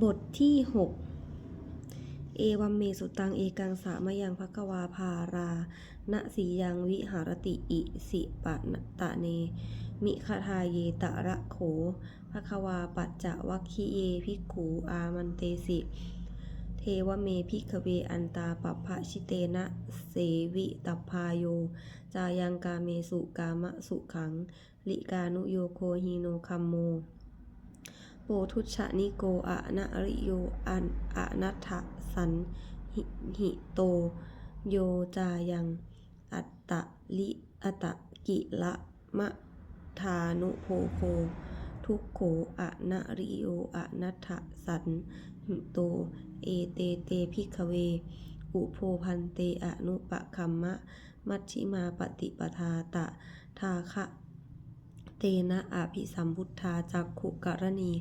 บทที่ 6 เอวัมเมสุตังเอกังสามยังภควาภาราณสียังวิหารติอิสิปะนตะเน มิคทาเยตะระโขภควาปัจจวัคคิเยภิกขูอามันเตสิ เทวเมพิกเวอันตาปัพพชิเตนะเสวิตพพาโย จายังกาเมสุกามะสุขัง ลิกานุโยโคฮิโนคัมโม โปทุชะนิโกอะนะริโยอันอะนัทะสันหิหิโต โยจายัง อัตตะลิอัตตะกิละมะทานุโพโค ทุกโขอะนะริโยอะนัทะสันหิโต เอเตเตพิกเว อุโพพันเตอนุปะคัมมะ มัชชิมาปฏิปทาตะ ทาคะ เตนะอภิสัมพุทธาจักขุกรณี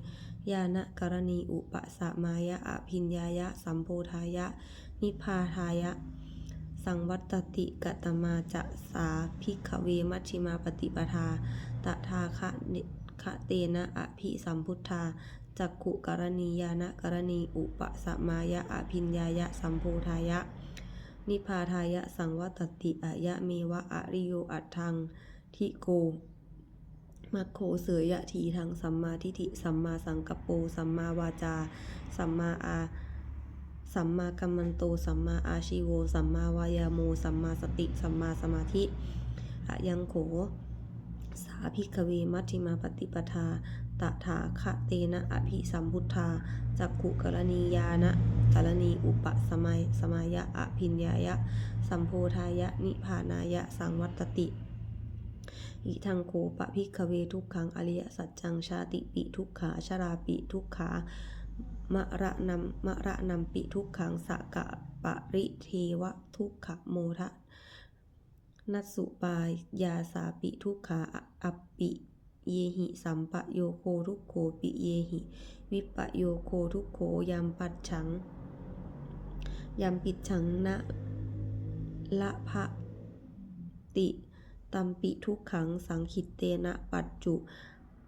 ญาณกรณีอุปสมายะอภิญญายะ สัมโพธายะ นิพาทายะ สังวัตติกตมาจะสาภิกขเวมัชิมาปฏิปทาตทาคะเนคะเตนะอภิสัมพุทธาจักขุกรณีญาณกรณี อุปสมายะอภิญญายะ สัมโพธายะ นิพาทายะ สังวัตติอะยะเมวะอริโยอัตถังทิโก มัคโคเสยยะทีทางสัมมาทิฏฐิสัมมาสังกัปโปสัมมาวาจา สัมมาอาสัมมากัมมันโต สัมมาอาชิโว สัมมาวายาโม สัมมาสติ สัมมาสมาธิอะยังโข สาภิกเวมัชฌิมาปฏิปทา ตถาคะเตนะอภิสัมพุทธา จักขุกรณียานะกรณีอุปสมัย สมายะอภิญญายะ สัมโพธายะ นิพานายะ สังวัตติ อิทังโคปะพิกเวทุกขังอริยสัจจังชาติปิทุกขาชราปิทุกขามะระนำมะระนำปิทุกขังสกะปะริเทวะทุกขโมทะนัสุปายาสาปิทุกขาอัปปิเยหิสัมปะโยโคทุกโขปิเยหิ วิปะโยโคทุกโขยามปัจฉังยามปิดฉังนะละภะติ ตัมปิทุกขังสังคิตเตนะปัจจุ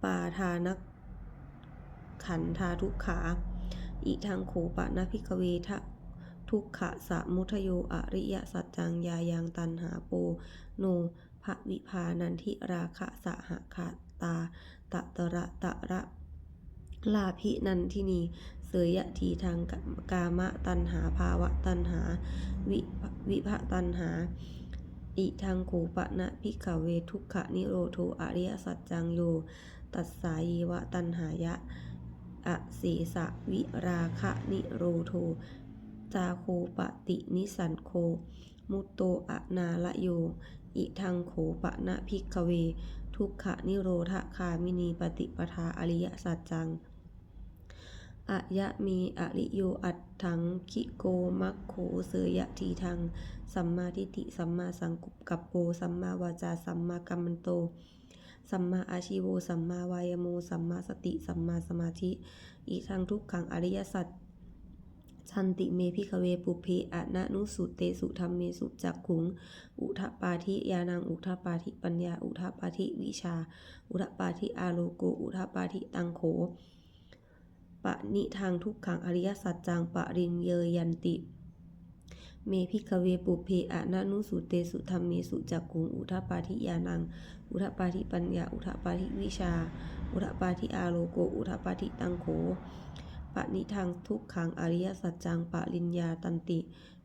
ปาทานขันธาทุกขา อิทังโขปะนะพิกเวทะทุกขะสะมุทโยอริยสัจจังยายังตันหาโป โนภวิพานันทิราคะสหคาตาตะตระตะระลาภินันทินี เสยยะทีทางกามะตันหาภาวะตันหา วิวิภะตันหา อิทังโขปะนะพิกเวทุกขะนิโรโทอริยสัจจังโย ตัสสายวะตันหายะอเสสะวิราคะนิโรโท จาโคปตินิสันโค มุตโตอะนาละโย อิทังโขปะนะพิกเว ทุกขะนิโรธคามินีปฏิปทาอริยสัจจัง อะยะมีอริโยอัตถังคิโกมัคโขเสยยะทีทังสัมมาทิฏฐิสัมมาสังกุปกัปโปสัมมาวาจาสัมมากัมมันโต สัมมาอาชิโวสัมมาวายโมสัมมาสติ สัมมาสมาธิ อีทังทุกขังอริยสัจชันติเมพิกเวปุเพอะนะนุสุเตสุธรรมเมสุจักขุง อุทปาทิยานังอุทปาทิปัญญา อุทปาทิวิชา อุทปาทิอาโลโก อุทปาทิตังโข ปะนิทางทุกขังอริยสัจจังปะรินเยยันติ เมพิกเวปุเพอะนะนุสุเตสุธรรมเมสุจักขุงอุทปาทิยานัง อุทปาทิปัญญา อุทปาทิวิชา อุทปาทิอาโลโก อุทปาทิตังโขปะนิทางทุกขังอริยสัจจังปะริญญาตันติ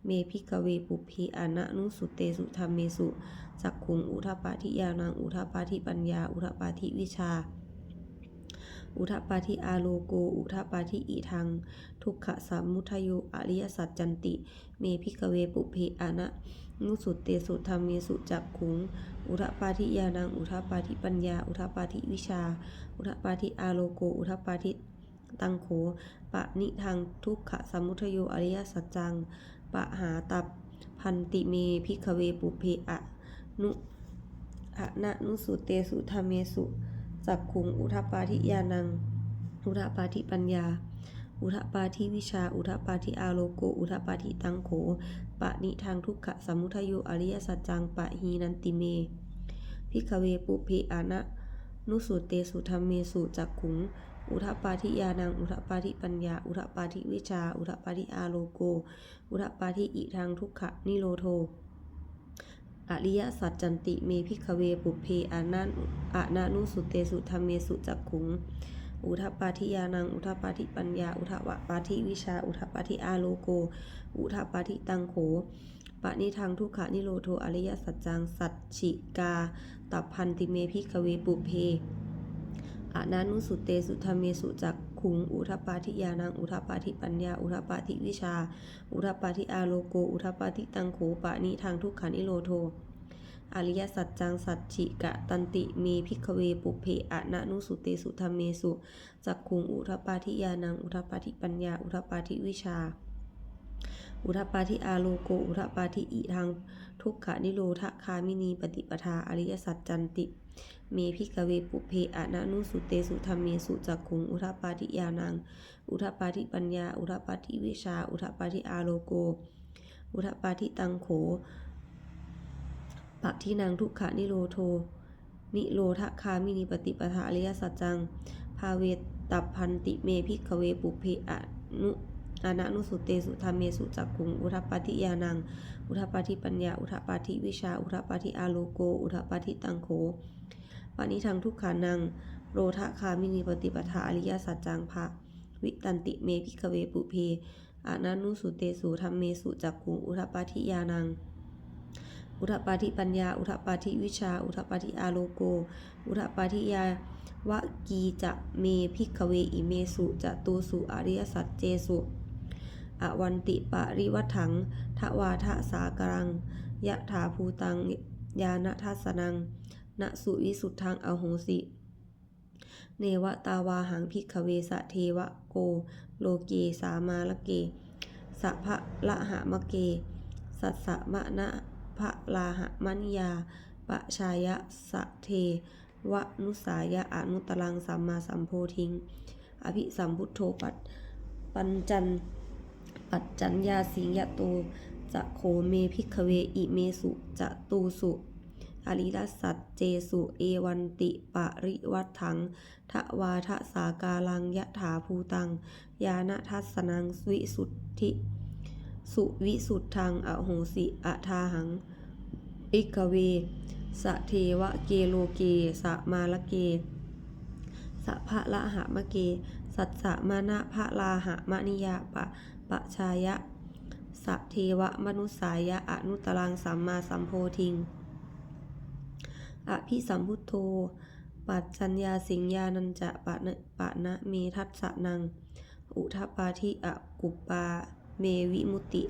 เมพิกเวปุเพอะนะนุสุเตสุธรรมเมสุจักขุงอุทปาทิยานัง อุทปาทิปัญญา อุทปาทิวิชา อุทปาทิอาโลโก อุทปาทิอีทัง ทุกขะสามุทโยอริยสัจจันติ เมพิกเวปุเพอะนะนุสุเตสุธรรมเมสุจักขุง อุทปาทิยานัง อุทปาทิปัญญา อุทปาทิวิชา อุทปาทิอาโลโก อุทปาทิตังโข ปะนิทางทุกขะสมุทโยอริยสัจจัง ปะหาตับพันติเมพิกเวปุเพอะนุอะนะนุสุเตสุธรรมเมสุ จักขุง อุทปาทิยานัง อุทปาทิปัญญา อุทปาทิวิชา อุทปาทิอาโลโก อุทปาทิตังโข ปะนิทางทุกขะสมุทโยอริยสัจจังปะหีนันติเม พิกเวปุเพอะนะ นุสุเตสุธรรมเมสุจักขุง อุทปาทิยานัง อุทปาทิปัญญา อุทปาทิวิชา อุทปาทิอาโลโก อุทปาทิอิทังทุกขะนิโรโท อริยสัจจันติเมพิกเวปุเพอานันอานานุสุเตสุธรรมเมสุจักขุง อุทปาทิยานัง อุทปาทิปัญญา อุทวะปาทิวิชา อุทปาทิอาโลโก อุทปาทิตังโขปะนิทังทุกขานิโรโทอริยสัจจังสัจฉิกาตับพันติเมพิกเวปุเพอานานุสุเตสุธรรมเมสุจักข ง อุทปาธิยานัง อุทปาธิปัญญา อุทปาธิวิชา อุทปาธิอาโลโก อุทปาธิตังโขปะนิทางทุกขันิโรโท อริยสัจจังสัจฉิกะตันติเมพิกเวปุเพอะนะนุสุเตสุธรรมเมสุจักขุง อุทปาธิยานัง อุทปาธิปัญญา อุทปาธิวิชา อุทปาทิอาโลโก อุทปาทิอิทังทุกขะนิโรธคามินีปฏิปทาอริยสัจจันติ เมพิกเวปุเพอะนะนุสุเตสุธรรมเมสุจักขุง อุทปาทิยานัง อุทปาทิปัญญา อุทปาทิวิชา อุทปาทิอาโลโก อุทปาทิตังโขปะที่นางทุกขานิโรโท นิโรธคามินิปฏิปทาอริยสัจจัง ภาเวตับพันติเมพิกเวปุเพอะนุ อานะนุสุเตสุธรรมเมสุจักขุง อุทปาทิยานัง อุทปาทิปัญญา อุทปาทิวิชา อุทปาทิอาโลโก อุทปาทิตังโขปานิทังทุกขานัง โรทคามินิปฏิปทาอริยสัจจังภะวิตันติเมพิกเวปุเพอานะนุสุเตสุธรรมเมสุจักขุง อุทปาทิยานังอุทปาทิปัญญา อุทปาทิวิชา อุทปาทิอาโลโก อุทปาทิยาวะกีจะเมพิกเวอิเมสุจะตูสุอริยสัจเจสุ อวันติปะริวัถังทวาทะสากรัง ยะถาภูตัง ยานะทัสนัง ณสุวิสุทธังอโหสิ เนวตาวาหังพิกเวสะเทวะโก โลเกสามาลเกสัพะละหะมะเก สัสะมะนะพะลาหะมัญญาปะชายะสะเทวะนุสายะอนุตรังสัมมาสัมโพธิง อภิสัมพุทโธปัตปัญจัน ปัจจัญญาสิงยตูจะโคเมพิกเวอิเมสุจะตูสุอริรัสสัจเจสุเอวันติปะริวัฏถังทวาทสากาลังยะถาภูตัง ยานทัสนังวิสุทธิ สุวิสุทธังอโหสิอะทาหัง อิกเว สะเทวะเกโลเก สะมาลเกสัพพะละหะมะเก สัจจะมานะพะลาหะมะนิยาปะ ปะชายะสะเทวะมนุสายะอนุตรังสัมมาสัมโพธิง อภิสัมพุทโธ ปัจจัญญาสิงญานันจะปะนะปะนะเมทัสสะนัง อุทปาทิอกุปปา เมวิมุติ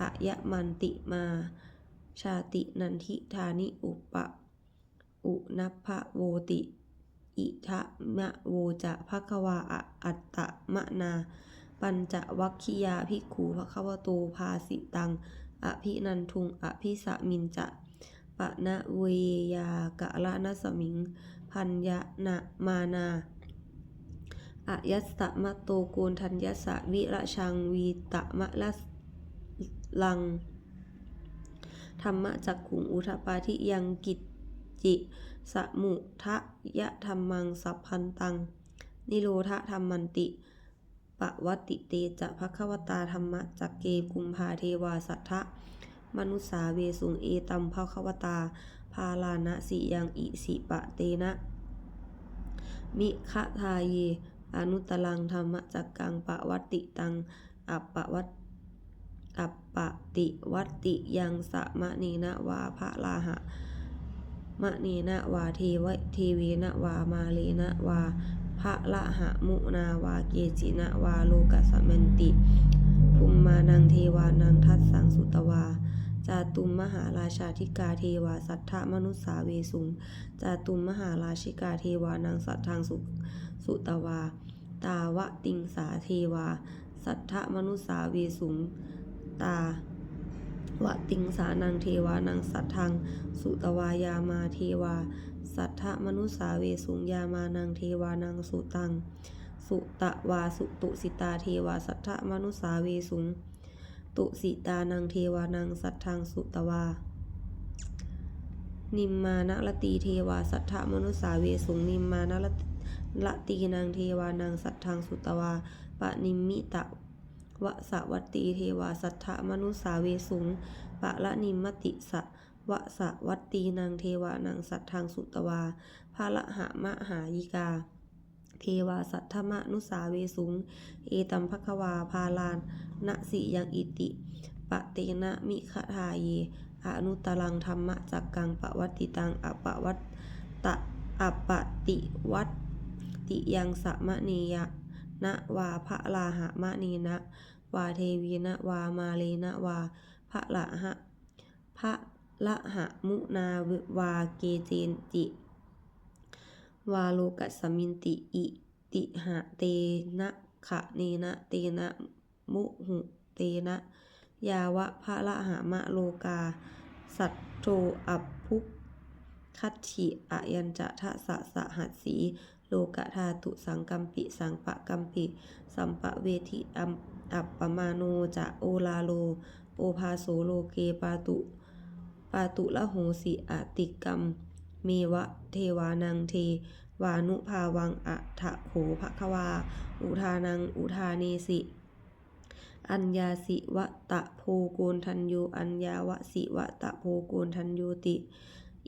อะยะมันติมา ชาตินันทิธานิอุปะ อุนัพะโวติ อิทะมะโวจะภะควาอะอัตตะมะนา ปัญจวัคคิยาภิกขุภควโตภาสิตัง อภินันทุง อภิสมินจะปะนะเวยากะละนัสมิง พันยะนะมานาอะยัสสะมะโตโกนทัญยสสะวิระชังวีตะมะละลัง ธรรมะจักขุงอุทปาทิยังกิจจิสมุทะยะธรรมังสัพพันตัง นิโรธธรรมันติ ปะวัตติเตจะภควตาธรรมะจักเกกุมภาเทวาสัทธะมนุสาเวสุงเอตัมภควตา พาลานะสิยังอิสิปะเตนะ มิคะทาเย อนุตลังธรรมจักกังปะวัตติตัง อัปปะวัตอัปปะติวัตติยังสะมะเนนะวาภะลาหะมะเนนะวาเทวะเทเวนะวามาเลนะวา ภะละหะมุนาวาเกจินะวาโลกัสมันติภูมมานังเทวานังทัสสังสุตวา จาตุมมหาราชาธิกาเทวาสัทธมนุสสาเวสุง จาตุมมหาราชิกาเทวานังสัทธังสุสุตวา ตาวะติงสาเทวา สัทธมนุสสาเวสุง ตาวะติงสานังเทวานังสัทธังสุตวายามาเทวา ทธมนุสสาเวสุงยามานังเทวานังสุตัง สุตะวาสุตุสิตาเทวาสัทธมนุสาเวสุง ตุสิตานังเทวานังสัทธังสุตวา นิมมานรตีเทวาสัทธมนุสาเวสุงนิมมานรละตีนังเทวานังสัทธังสุตวาปะนิมมิตะวะสวัตตีเทวาสัทธมนุสาเวสุงปะละนิมมติสะ วสวัตตีนังเทวานังสัตทธังสุตวาภาละหะมะหายิกา เทวาสัทธมนุสาเวสุง เอตัมภควาพาลานนะสิยังอิติปะเตนะมิขทาเยอนุตตรังธรรมะจักกังปะวัตติตังอปะวัตตะอปะติวัตติยังสะมะเนยะนะวาพระลาหะมะเนนะวาเทวีนะวามาเลนะวาพระละหะพระ ละหะมุนาวาเกเจนจิวาโลกัสมินติอิติหะเตนะขะเนนะเตนะมุหุเตนะ ยาวะพระละหามะโลกา สัตโตอัปพุกคัตถิอะยัญจะทะสะสะหัสสีโลกะธาตุสังกัมปิสังปะกัมปิสัมปะเวทิอัมอัปปมาโนจะโอลาโล โอภาโสโลเกปาตุ ปาตุละโหสิอะติกรรม เมวะเทวานังเท วานุภาวังอะทะโขภควา อุทานังอุทาเนสิ อัญญาสิวะตะโพโกนทันโยอัญญาวะสิวะตะโพโกนทันโยติ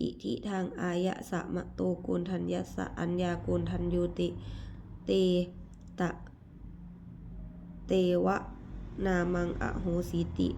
อิทิทางอายะสะมะโตโกนทันยัสสะอัญญาโกนทันโยติ เตตะเตวะนามังอโหสิติ